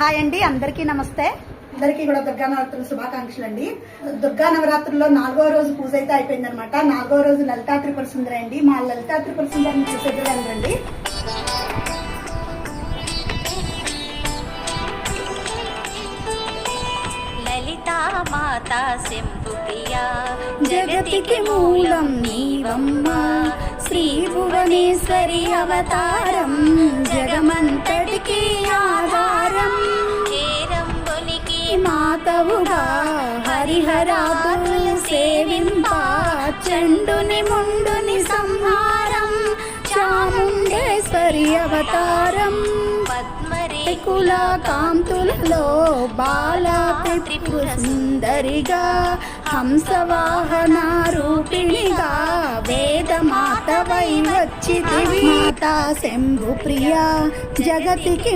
Hi అండి అందరికీ నమస్తే. అందరికీ కూడా దుర్గా నవరాత్రుల శుభాకాంక్షలు అండి దుర్గా నవరాత్రుల్లో నాలుగో రోజు పూజ అయితే అయిపోయింది అనమాట నాలుగో రోజు లలితా త్రిపుర సుందరి అండి. మా లలితా త్రిపుర సుందరిని చూసేద్దరండి లలితా మాతా జగతికి మూలం నీవమ్మ. శ్రీ భువనేశ్వరి అవతారం. జగమంతటికి మాతవుగా హరిహరాదులు సేవింప చండుని ముండుని సంహారం చాముండేశ్వరి అవతారం. పద్మరే కుల కాంతులలో బాల త్రిపుర సుందరిగా హంసవాహన రూపిణిగా వేద మాత వై వచ్చి మాతా శంభు ప్రియ జగతికి